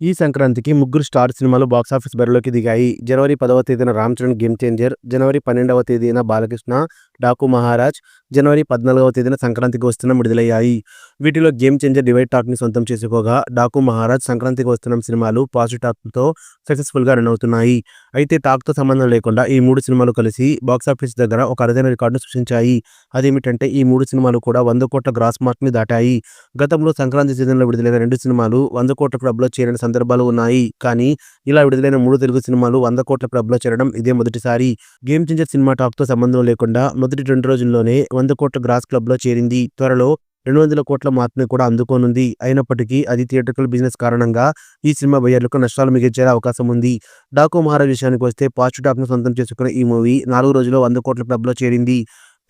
ఈ సంక్రాంతికి ముగ్గురు స్టార్ సినిమాలు బాక్సాఫీస్ బరిలోకి దిగాయి. జనవరి పదవ తేదీన రామ్ చరణ్ గేమ్ చేంజర్ జనవరి పన్నెండవ తేదీన బాలకృష్ణ డాకు మహారాజ్ జనవరి పద్నాలుగవ తేదీన సంక్రాంతికి వస్తున్న విడుదలయ్యాయి. వీటిలో గేమ్ చేంజర్ డివైడ్ టాక్ని సొంతం చేసుకోగా డాకు మహారాజ్ సంక్రాంతికి వస్తున్న సినిమాలు పాజిటివ్ టాక్తో సక్సెస్ఫుల్గా సక్సెస్ఫుల్గా రన్ అవుతున్నాయి. అయితే టాక్తో సంబంధం లేకుండా ఈ మూడు సినిమాలు కలిసి బాక్సాఫీస్ దగ్గర ఒక అరుదైన రికార్డును సృష్టించాయి. అదేమిటంటే ఈ మూడు సినిమాలు కూడా వంద కోట్ల గ్రాస్ మార్క్ని దాటాయి. గతంలో సంక్రాంతి సీజన్లో విడుదలైన రెండు సినిమాలు వంద కోట్ల క్లబ్లో చేరిన సందర్భాలు ఉన్నాయి. కానీ ఇలా విడుదలైన మూడు తెలుగు సినిమాలు వంద కోట్ల క్లబ్లో చేరడం ఇదే మొదటిసారి. గేమ్ చేంజర్ సినిమా టాక్తో సంబంధం లేకుండా మొదటి రెండు రోజుల్లోనే వంద కోట్ల గ్రాస్ క్లబ్లో చేరింది. త్వరలో రెండు వందల కోట్ల మార్కుని కూడా అందుకోనుంది. అయినప్పటికీ అది థియేటర్కల్ బిజినెస్ కారణంగా ఈ సినిమా బయ్యర్లకు నష్టాలు మిగిల్చే అవకాశం ఉంది. డాకు మహారాజ్ విషయానికి వస్తే పాజిటివ్ టాక్ను సొంతం చేసుకున్న ఈ మూవీ నాలుగు రోజుల్లో వంద కోట్ల క్లబ్లో చేరింది.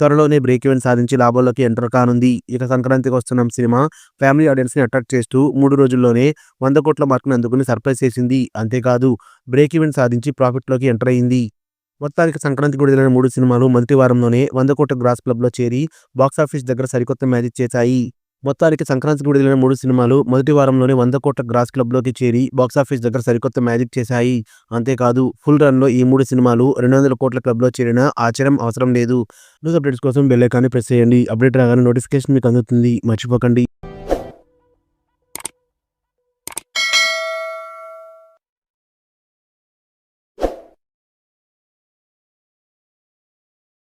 త్వరలోనే బ్రేక్ ఈవెన్ సాధించి లాభాల్లోకి ఎంటర్ కానుంది. ఇక సంక్రాంతికి వస్తున్న సినిమా ఫ్యామిలీ ఆడియన్స్ని అట్రాక్ట్ చేస్తూ మూడు రోజుల్లోనే వంద కోట్ల మార్కును అందుకుని సర్ప్రైజ్ చేసింది. అంతేకాదు బ్రేక్ ఈవెన్ సాధించి ప్రాఫిట్లోకి ఎంటర్ అయింది. మొత్తానికి సంక్రాంతికి విడుదలైన మూడు సినిమాలు మొదటి వారంలోనే వంద కోట్ల గ్రాస్ క్లబ్లో చేరి బాక్సాఫీస్ దగ్గర సరికొత్త మ్యాజిక్ చేశాయి. మొత్తానికి సంక్రాంతికి విడుదలైన మూడు సినిమాలు మొదటి వారంలోనే వంద కోట్ల గ్రాస్ క్లబ్లోకి చేరి బాక్సాఫీస్ దగ్గర సరికొత్త మ్యాజిక్ చేశాయి. అంతేకాదు ఫుల్ రన్లో ఈ మూడు సినిమాలు రెండు వందల కోట్ల క్లబ్లో చేరిన ఆశ్చర్యం అవసరం లేదు. న్యూస్ అప్డేట్స్ కోసం బెల్లైకాన్ని ప్రెస్ చేయండి. అప్డేట్ రాగానే నోటిఫికేషన్ మీకు అందుతుంది. మర్చిపోకండి.